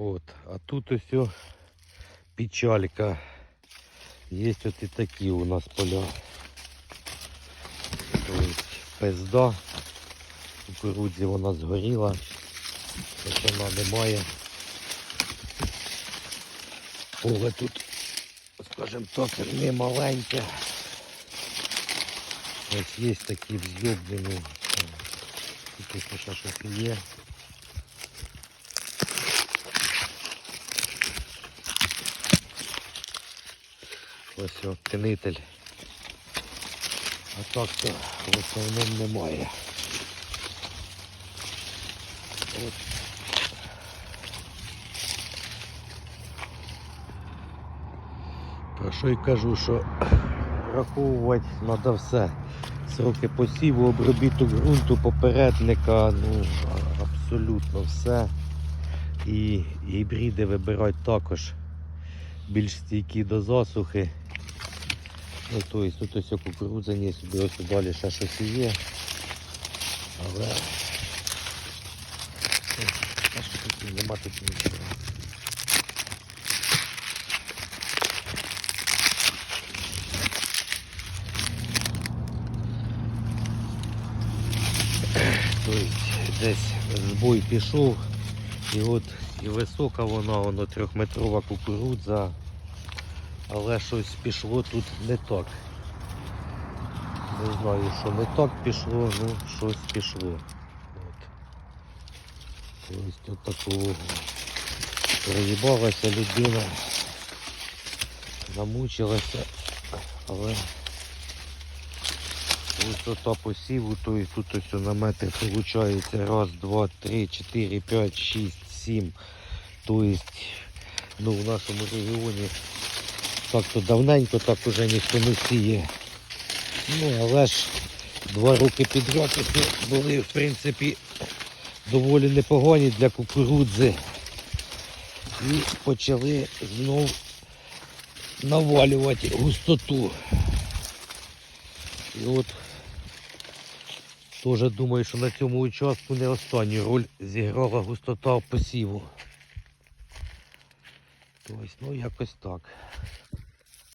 От, а тут ось печалька. Є от і такі у нас поля. Тобто пизда. Кукурудзі вона згоріла. Ось вона немає. Поле тут, скажімо так, не маленьке. Ось є такі взйоблені. Тут ще щось є. Ось о. А так то в основному немає. От. Про що й кажу, що враховувати треба все. Сроки посіву, обробіток ґрунту, попередника, ну абсолютно все. І гібриди вибирати також більш стійкі до засухи. Ну, тобто тут ось кукурудза є, собі ось далі ще щось є. Але ну, тут нема тут нічого. Тобто десь збой пішов, і от і висока вона, воно трьохметрова кукурудза, але щось пішло тут не так. Не знаю, що не так пішло, ну щось пішло. От. Тобто от такого проїбалася людина, замучилася, але висота посіву, то і тут ось на метр виходить раз, два, три, чотири, п'ять, шість, сім. Тобто, ну, в нашому регіоні так то давненько так уже ніхто не сіє. Ну, але ж два роки підряд були, в принципі, доволі непогані для кукурудзи. І почали знов навалювати густоту. І от теж думаю, що на цьому участку не останню роль зіграла густота посіву. Ось, ну якось так.